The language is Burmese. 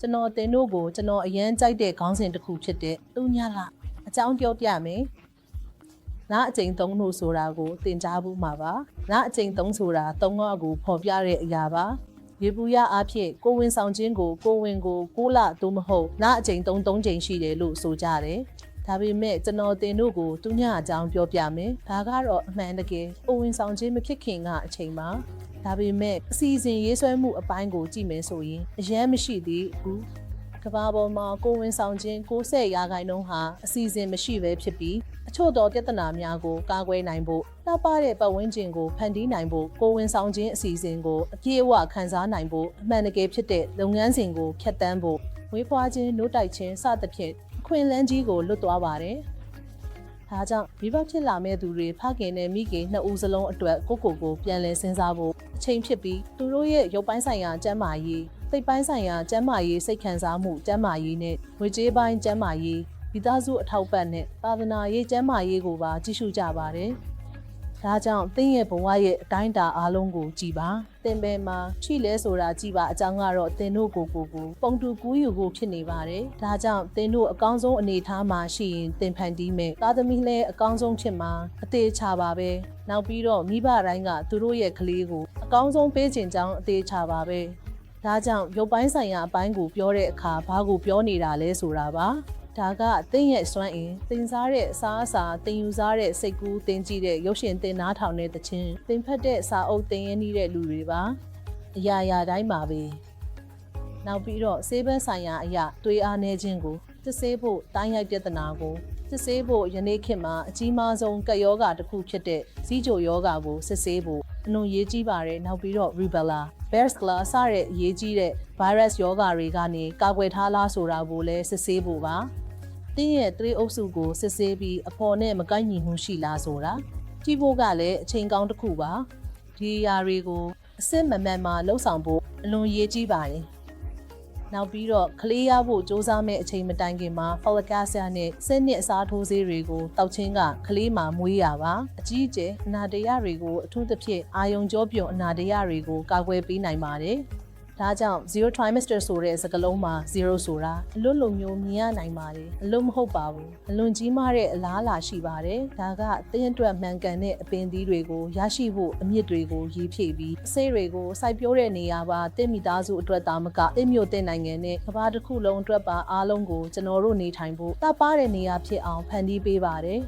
ကျွန်တော်တင်တို့ကိုကျွန်တော်အရန်ကြိုက်တဲ့ခေါင်းစဉ်တစ်ခုဖြစ်တဲ့သူညလအကြောင်းပြောပြမယ်။နားအချိန်သုံးလို့ဆိုတာကိုသင်ကြားဖို့မှာပါ။နားအချိန်သုံးဆိုတာသုံးငါကိုဖော်ပြတဲ့အရာပါ။ရေပူရအားဖြင့်ကိုဝင်ဆောင်ခြင်းကိုကိုဝင်ကိုကိုလသို့မဟုတ်နားအချိန်သုံးသုံးချိန်ရှိတယ်လို့ဆိုကြတယ်။ ဒါပေမဲ့ကျွန်တော်တင်တို့ကိုသူညအကြောင်းပြောပြမယ်။ဒါကတော့အမှန်တကယ်ကိုဝင်ဆောင်ခြင်းမဖြစ်ခင်ကအချိန်မှာဒါပေမဲ့အစီအစဉ်ရေးဆွဲမှုအပိုင်းကိုကြည့်မယ်ဆိုရင်အရန်မရှိသေးဘူးကဘာပေါ်မှာကိုဝင်ဆောင်ခြင်း60ရာခိုင်နှုန်းဟာအစီအစဉ်မရှိဘဲဖြစ်ပြီးအချို့သောပြဿနာများကိုကာကွယ်နိုင်ဖို့လှပတဲ့ပတ်ဝန်းကျင်ကိုဖန်တီးနိုင်ဖို့ကိုဝင်ဆောင်ခြင်းအစီအစဉ်ကိုအပြည့်အဝခံစားနိုင်ဖို့အမှန်တကယ်ဖြစ်တဲ့လုပ်ငန်းစဉ်ကိုဖျက်ဆီးဖို့ဝေးဖွားခြင်းနိုးတိုက်ခြင်းစသဖြင့်အ ခွင့်အလမ်းကြီးကိုလွတ်သွားပါတယ်။ဒါကြောင့်မိဘဖြစ်လာမဲ့သူတွေဖခင်နဲ့မိခင်နှစ်ဦးစလုံးအတွက်ကိုကိုကိုပြန်လည်စဉ်းစားဖို့အချိန်ဖြစ်ပြီးသူတို့ရဲ့ရုပ်ပိုင်းဆိုင်ရာကျန်းမာရေးစိတ်ပိုင်းဆိုင်ရာကျန်းမာရေးစိတ်ခံစားမှုကျန်းမာရေးနဲ့ငွေကြေးပိုင်းကျန်းမာရေးမိသားစုအထောက်ပံ့နဲ့သာသနာရေးကျန်းမာရေးကိုပါကြည့်ရှုကြပါတယ်။ ဒါကြောင့်တင်းရဲ့ဘဝရဲ့အတိုင်းအတာအားလုံးကိုကြည်ပါ။တင်ပယ်မှာရှိလဲဆိုတာကြည်ပါအကြောင်းကတော့တင်တို့ကိုကိုကိုပုံတူကူးယူကိုဖြစ်နေပါတယ်။ဒါကြောင့်တင်တို့အကောင်းဆုံးအနေအထားမှာရှိရင်တင်ဖန်တီးမယ်။သားသမီးလည်းအကောင်းဆုံးဖြစ်မှာအသေးချပါပဲ။နောက်ပြီးတော့မိဘတိုင်းကသူတို့ရဲ့ကလေးကိုအကောင်းဆုံးပေးခြင်းကြောင်းအသေးချပါပဲ။ဒါကြောင့်ရုပ်ပိုင်းဆိုင်ရာအပိုင်းကိုပြောတဲ့အခါဘာကိုပြောနေတာလဲဆိုတာပါ။ ဒါကတင်းရဲ့စွမ်းအင်တင်စားတဲ့အစားအစာတင်ယူစားတဲ့စိတ်ကူးတင်ကြည့်တဲ့ရုပ်ရှင်တင်နားထောင်တဲ့တခြင်းတင်ဖက်တဲ့စာအုပ်တင်ရင်းနှီးတဲ့လူတွေပါအရာရာတိုင်းပါပဲနောက်ပြီးတော့ဆေးဘက်ဆိုင်ရာအရာတွေးအားနေခြင်းကိုစစ်ဆေးဖို့တိုင်းရိုက်ပြဿနာကိုစစ်ဆေးဖို့ယနေ့ခေတ်မှာအကြီးမားဆုံးကပ်ယောဂါတစ်ခုဖြစ်တဲ့ဇီးကြိုယောဂါကိုစစ်ဆေးဖို့အလွန်ရေးကြီးပါတယ်နောက်ပြီးတော့ rubella bears claw စတဲ့အရေးကြီးတဲ့ virus ယောဂါတွေကနေကာကွယ်ထားလားဆိုတာကိုလည်းစစ်ဆေးဖို့ပါ တင်းရဲ့သွေးအုပ်စုကိုစစ်ဆေးပြီးအဖော်နဲ့မကိုက်ညီမှုရှိလားဆိုတာကြည့်ဖို့ကလည်းအချိန်ကောင်းတစ်ခုပါဒီအရာတွေကိုအစစ်မမှန်မှလှုပ်ဆောင်ဖို့အလွန်ရေးကြီးပါတယ်နောက်ပြီးတော့ကလေးရဖို့စ조사မဲ့အချိန်မတိုင်ခင်မှာ folic acid နဲ့စက်နစ်အစားထိုးဆေးတွေကိုတောက်ချင်းကကလေးမှာမွေးရပါအကြီးအကျယ်အနာတရတွေကိုအထူးသဖြင့်အာယုံကြောပြုံအနာတရတွေကိုကာကွယ်ပေးနိုင်ပါတယ် ဒါကြောင့်0 trimester ဆိုတဲ့စကားလုံးမှာ0ဆိုတာအလွတ်လုံမျိုးမြင်ရနိုင်ပါတယ်အလွတ်မဟုတ်ပါဘူးအလွန်ကြီးမားတဲ့အလားအလာရှိပါတယ်ဒါကတင်းအတွက်မှန်ကန်တဲ့အပင်သီးတွေကိုရရှိဖို့အမြင့်တွေကိုရည်ဖြည့်ပြီးအစိတ်တွေကိုစိုက်ပျိုးတဲ့နေရာပါတင့်မိသားစုအတွက်သာမကတင့်မြို့တင့်နိုင်ငံနဲ့ကမ္ဘာတစ်ခုလုံးအတွက်ပါအားလုံးကိုကျွန်တော်တို့နေထိုင်ဖို့တပားတဲ့နေရာဖြစ်အောင်ဖန်တီးပေးပါတယ်